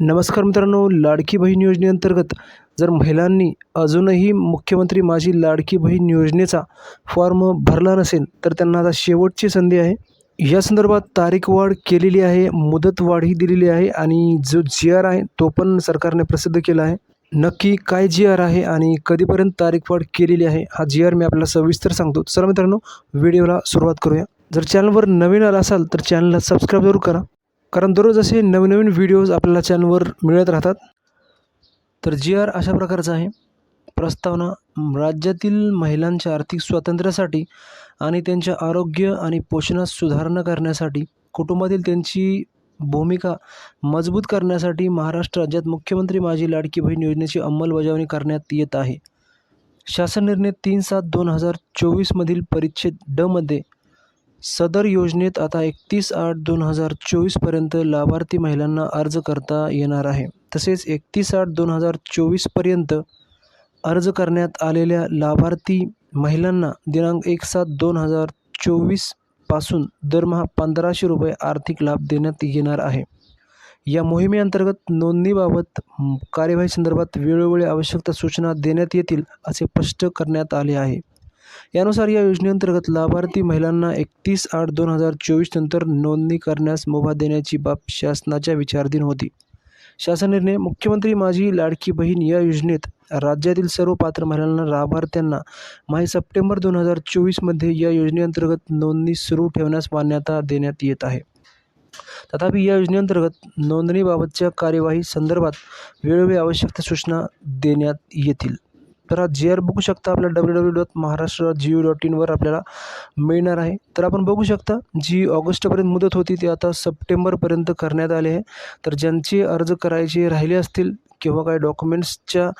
नमस्कार मित्रांनो लाडकी बहीण योजनेअंतर्गत जर महिलांनी अजूनही मुख्यमंत्री माझी लाडकी बहीण योजनेचा फॉर्म भरला नसेल तर त्यांना आता शेवटची संधी आहे. या संदर्भात तारीख वाढ केलेली आहे मुदत वाढही दिलेली आहे आणि जो जी आर आहे तो पण सरकारने प्रसिद्ध केला आहे. नक्की काय जी आर आहे आणि कधीपर्यंत तारीख वाढ केलेली आहे हा जी आर मी आपल्याला सविस्तर सांगतो. चला मित्रांनो व्हिडिओला सुरुवात करूया. जर चॅनलवर नवीन आला असाल तर चॅनलला सबस्क्राईब जरूर करा. कारण दररोज असे नवनवीन व्हिडिओज आपल्याला चॅनलवर मिळत राहतात. तर जी आर अशा प्रकारचा आहे. प्रस्तावना राज्यातील महिलांच्या आर्थिक स्वातंत्र्यासाठी आणि त्यांच्या आरोग्य आणि पोषणात सुधारणा करण्यासाठी कुटुंबातील त्यांची भूमिका मजबूत करण्यासाठी महाराष्ट्र राज्यात मुख्यमंत्री माझी लाडकी बहीण योजनेची अंमलबजावणी करण्यात येत आहे. शासन निर्णय तीन सात दोन हजार चोवीसमधील परिच्छेद डमध्ये सदर योजनेत आता एकतीस आठ दोन हजार चोवीसपर्यंत लाभार्थी महिलांना अर्ज करता येणार आहे. तसेच एकतीस आठ दोन हजार चोवीसपर्यंत अर्ज करण्यात आलेल्या लाभार्थी महिलांना दिनांक एक सात दोन हजार चोवीसपासून दरमहा पंधराशे रुपये आर्थिक लाभ देण्यात येणार आहे. या मोहिमेअंतर्गत नोंदणीबाबत कार्यवाही संदर्भात वेळोवेळी आवश्यकता सूचना देण्यात येतील असे स्पष्ट करण्यात आले आहे. यानुसार या योजनेअंतर्गत लाभार्थी महिलांना एकतीस आठ दोन हजार चोवीस नंतर नोंदणी करण्यास मुभा देण्याची बाब शासनाच्या विचाराधीन होती. शासन निर्णय मुख्यमंत्री माझी लाडकी बहीण या योजनेत राज्यातील सर्व पात्र महिलांना लाभार्थ्यांना माही सप्टेंबर दोन हजार चोवीसमध्ये या योजनेअंतर्गत नोंदणी सुरू ठेवण्यास मान्यता देण्यात येत आहे. तथापि या योजनेअंतर्गत नोंदणीबाबतच्या कार्यवाही संदर्भात वेळोवेळी आवश्यक सूचना देण्यात येतील. तर हा जी आर बघू शकता आपल्या W W dot Maharashtra G O dot इनवर आपल्याला मिळणार आहे. तर आपण बघू शकता जी ऑगस्टपर्यंत मुदत होती ती आता सप्टेंबरपर्यंत करण्यात आली आहे. तर ज्यांचे अर्ज करायचे राहिले असतील किंवा काही डॉक्युमेंट्सच्या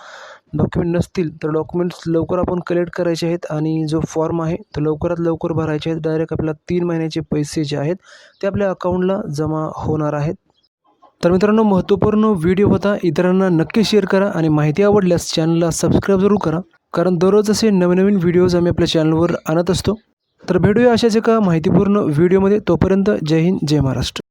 डॉक्युमेंट नसतील तर डॉक्युमेंट्स लवकर आपण कलेक्ट करायचे आहेत आणि जो फॉर्म आहे तो लवकरात लवकर भरायचे आहेत. डायरेक्ट आपल्याला तीन महिन्याचे पैसे जे आहेत ते आपल्या अकाउंटला जमा होणार आहेत. तर मित्रांनो महत्त्वपूर्ण व्हिडिओ होता. इतरांना नक्की शेअर करा आणि माहिती आवडल्यास चॅनलला सबस्क्राईब जरूर करा. कारण दररोज असे नवनवीन व्हिडिओज आम्ही आपल्या चॅनलवर आणत असतो. तर भेटूया अशाच एका माहितीपूर्ण व्हिडिओमध्ये तोपर्यंत जय हिंद जय महाराष्ट्र.